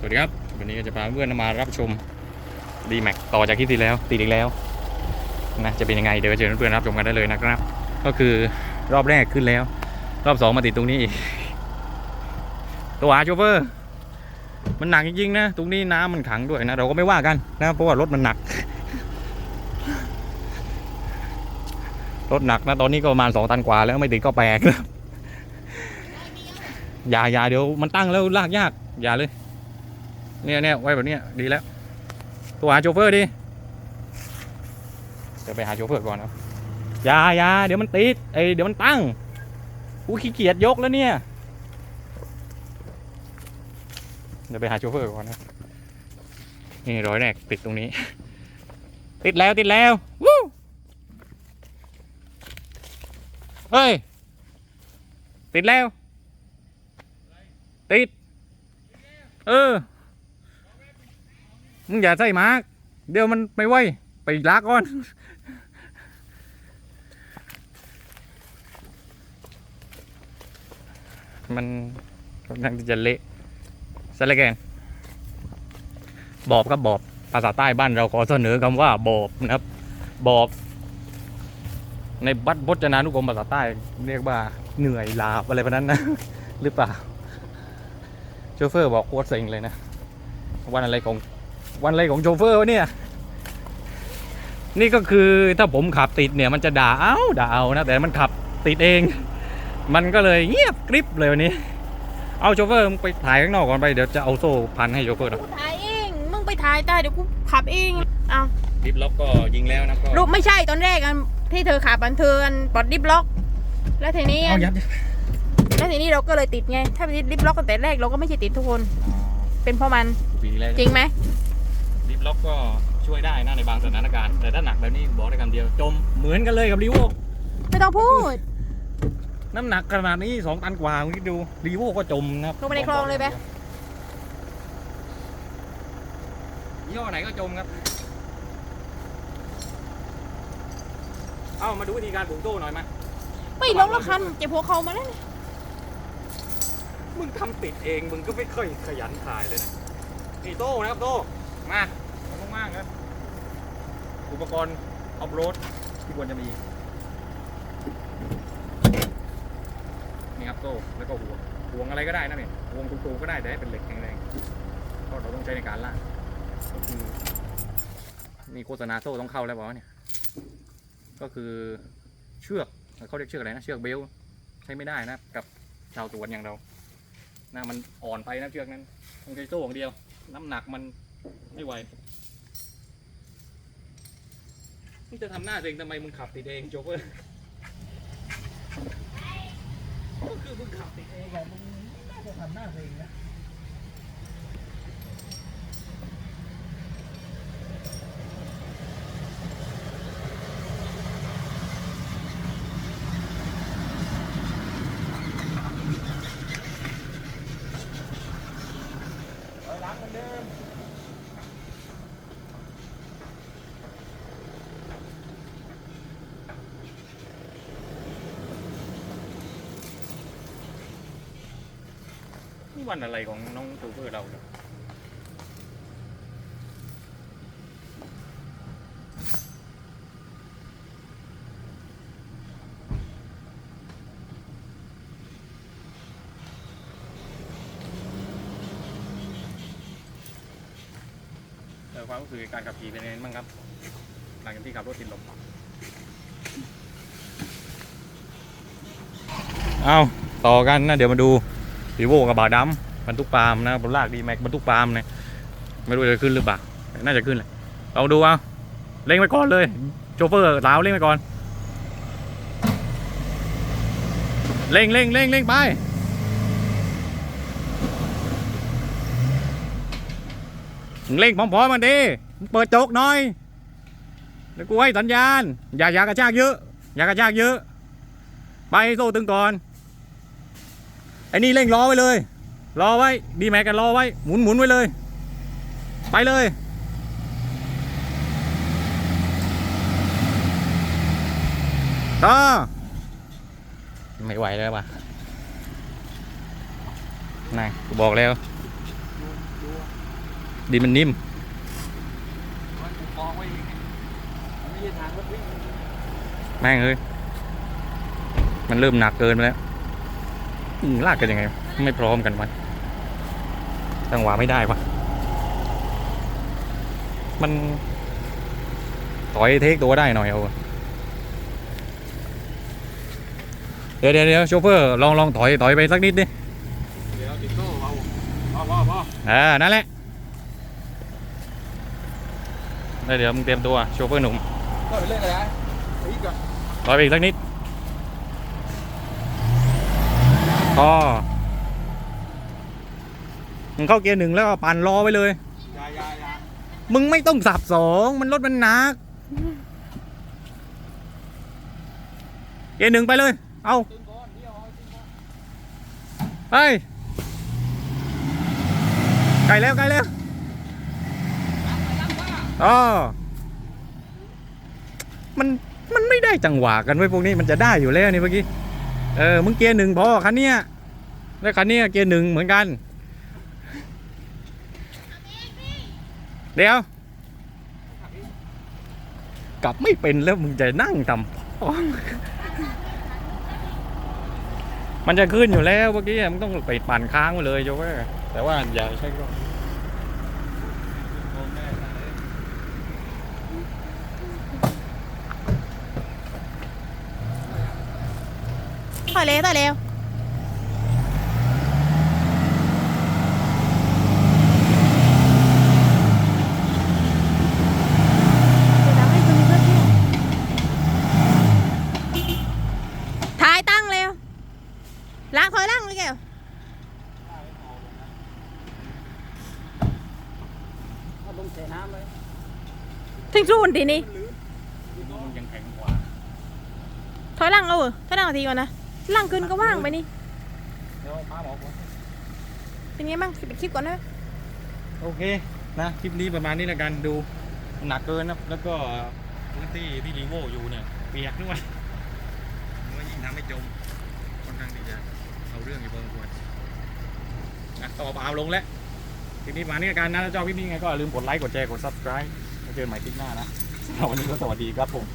สวัสดีครับ วันนี้ก็จะพาเพื่อนมารับชม d m a x ต่อจากคลิปที่แล้วติดอีกแล้วนะจะเป็นยังไงเดี๋ยวเชิญเพื่อนรับชมกันได้เลยนะครับ ก็คือรอบแรกขึ้นแล้ว รอบสองมาติดตรงนี้อีกตัวอาโชเฟอร์มันหนักจริงๆนะตรงนี้น้ำมันขังด้วยนะเราก็ไม่ว่ากันนะเพราะว่ารถมันหนัก รถหนักนะตอนนี้ก็ประมาณสองตันกว่าแล้วไม่ติดก็แปลกนะอย่าอย่าเดี๋ยวมันตั้งแล้วลากยากอย่าเลย เนี่ยเนี่ยไว้แบบเนี้ยดีแล้ว ตัวหาโชเฟอร์ดิเดี๋ยวไปหาโชเฟอร์ก่อนครับอย่าอย่าเดี๋ยวมันติดเอ้ยเดี๋ยวมันตั้งกูขี้เกียจยกแล้วเนี่ยเดี๋ยวไปหาโชเฟอร์ก่อนนะนี่ร้อยแรกติดตรงนี้ ติดแล้วติดแล้ววู้เฮ้ย ติดแล้ว ติด เออ มึงอย่าใส่มากเดี๋ยวมันไม่ไหวไปลากก่อนมันค่อนข้างจะเละซะเหลยแกนบอบครับบอบภาษาใต้บ้านเราขอเสนอคำว่าบอบนะครับ บอบ ในบัตรพจนานุกรมภาษาใต้เรียกว่าเหนื่อยลาบอะไรแบบนั้นนะ หรือเปล่าโชเฟอร์บอกโคตรเซ็งเลยนะวันอะไรของ วันอะไรของโชเฟอร์วะเนี่ย นี่ก็คือถ้าผมขับติดเนี่ยมันจะด่าเอ้าด่าเอานะ แต่มันขับติดเอง มันก็เลยเงียบกริบเลยวันนี้ เอาโชเฟอร์มึงไปถ่ายข้างนอกก่อนไปเดี๋ยวจะเอาโซ่พันให้โชเฟอร์หน่อยกูถ่ายเอง มึงไปถ่ายได้เดี๋ยวกูขับเองเอาดิฟล็อกก็ยิงแล้วนะก็รูปไม่ใช่ตอนแรกอันที่เธอขับอันเธออันปลดดิฟล็อก แล้วทีนี้เอายัดแล้วทีนี้เราก็เลยติดไง ถ้าติดดิฟล็อกตั้งแต่แรกเราก็ไม่ใช่ติดทุกคน เป็นเพราะมันปีแล้วจริงไหม ดิฟล็อกก็ช่วยได้นะในบางสถานการณ์ แต่ถ้าหนักแบบนี้บอกได้คำเดียว จมเหมือนกันเลยกับรีโวไม่ต้องพูด น้ำหนักขนาดนี้สองตันกว่าคุณคิดดูรีโวก็จมนะครับลงไปในคลองเลยไหมยี่ห้อไหนก็จมครับ เอามาดูวิธีการปลูกโซ่หน่อยมาไม่ลงแล้วคันเจ็บหัวเข่ามาแล้วเนี่ยมึงทำติดเองมึงก็ไม่ค่อยขยันถ่ายเลยนะนี่โต้นะครับโต้ มาขอบคุณมากครับ อุปกรณ์ออฟโรดที่ควรจะมี นี่ครับโต้แล้วก็ห่วงห่วงอะไรก็ได้นะเนี่ยห่วงตูๆก็ได้แต่ให้เป็นเหล็กแข็งแรงก็เราต้องใช้ในการลากก็คือมีโฆษณาโซ่ต้องเข้าแล้วบอกว่าเนี่ย ก็คือเชือกเขาเรียกเชือกอะไรนะ เชือกเบลใช้ไม่ได้นะ กับชาวสวนอย่างเรานะมันอ่อนไปนะเชือกนั้นต้องใช้โซ่อย่างเดียว น้ำหนักมัน ไม่ไหวมึงจะทำหน้าเองทำไมมึงขับติดเองโจ๊กเกอก็คือมึงขับติดเองอะมึงน่าจะทำหน้าเองนะล้างเหมือนเดิมนี่ วันอะไรของน้องตูเปอร์เราเนี่ยเออความรู้สึกการขับขี่เป็นยังไงบ้างครับ หลังจากที่ขับรถติดลมเอาต่อกันนะ เดี๋ยวมาดู รีโวกับบาดำบรรทุกปาล์มนะบนลากดีแม็กบรรทุกปาล์มนะไม่รู้จะขึ้นหรือเปล่าน่าจะขึ้นเลยลองดูเอาเร่งไปก่อนเลยโชเฟอร์สาวเร่งไปก่อนเร่งเร่งเร่งเร่งไปเร่งพร้อมๆมันดิเปิดโจกหน่อยแล้วกูให้สัญญาณ อย่าอย่ากระชากเยอะ อย่ากระชากเยอะ ไปโซ่ตึงก่อน ไอ้นี่เร่งรอไว้เลยรอไว้ดีแม็กกันรอไว้หมุนหมุนไว้เลย ไปเลยต่อไม่ไหวแล้วว่ะนายกูบอกแล้วดูดินมันนิ่มไว้อย่างงี้มันไม่ใช่ทางรถวิ่งแม่งเอ้ยมันเริ่มหนักเกินไปแล้ว ลากกันยังไง ไม่พร้อมกันวะจังหวะไม่ได้วะมันถอยเทคตัวได้หน่อยเอาเดี๋ยวเดี๋ยวเดี๋ยวโชเฟอร์ลองลองถอยถอยไปสักนิดดิเดี๋ยวติดโต้เราพอพอพออ่านั่นแหละแล้วเดี๋ยวมึงเตรียมตัวโชเฟอร์หนุ่มก็ไปเล่นกันนะไปอีกก่อนถอยไปอีกสักนิด ก็มึงเข้าเกียร์หนึ่งแล้วก็ปั่นรอไปเลย อยาอยาอยามึงไม่ต้องสับสองมันรถมันหนัก เกียร์หนึ่งไปเลย เอาตึงก่อนเดี๋ยวเอาตึงก่อนไปใกล้แล้วใกล้แล้วอ๋อมันมันไม่ได้จังหวะกันไว้ยพวกนี้มันจะได้อยู่แล้วนี่เมื่อกี้ เออ มึงเกียร์หนึ่งพอคันเนี้ยแล้วคันเนี้ยเกียร์หนึ่งเหมือนกัน เดี๋ยว กลับไม่เป็นแล้วมึงจะนั่งทำมันจะขึ้นอยู่แล้วเมื่อกี้มึงต้องไปปั่นค้างไปเลยโจเว้ยแต่ว่าอย่าใช้กล้อง โอเคได้เลย ถอยเร็วถอยเร็วเดี๋ยวทำให้คุณมีเพื่อนเที่ยวถ่ายตั้งเร็วล้างถอยล้างเลยแกวเอาลงเสน้ำเลยถึงสูนทีนี้มันยังแข็งกว่าถอยหลังเอาเหรอถอยหลังเอาทีก่อนนะ หลังขึ้นก็ว่างไปนี่ เดี๋ยวพาหมอก่อนเป็นไงบ้างปิดคลิปก่อนนะโอเคนะคลิปนี้ประมาณนี้แล้วกันดูหนักเกินนะแล้วก็พื้นที่ที่รีโวอยู่เนี่ยเปียกด้วยมันยิ่งทำให้จมค่อนข้างที่จะเอาเรื่องอยู่พอสมควรนะต่อเปล่าลงแล้วคลิปนี้ประมาณนี้แล้วกันนะถ้าชอบคลิปนี้ยังไงก็อย่าลืมกดไลค์กดแชร์กด subscribe แล้วเจอกันใหม่คลิปหน้านะสำหรับวันนี้ก็สวัสดีครับผม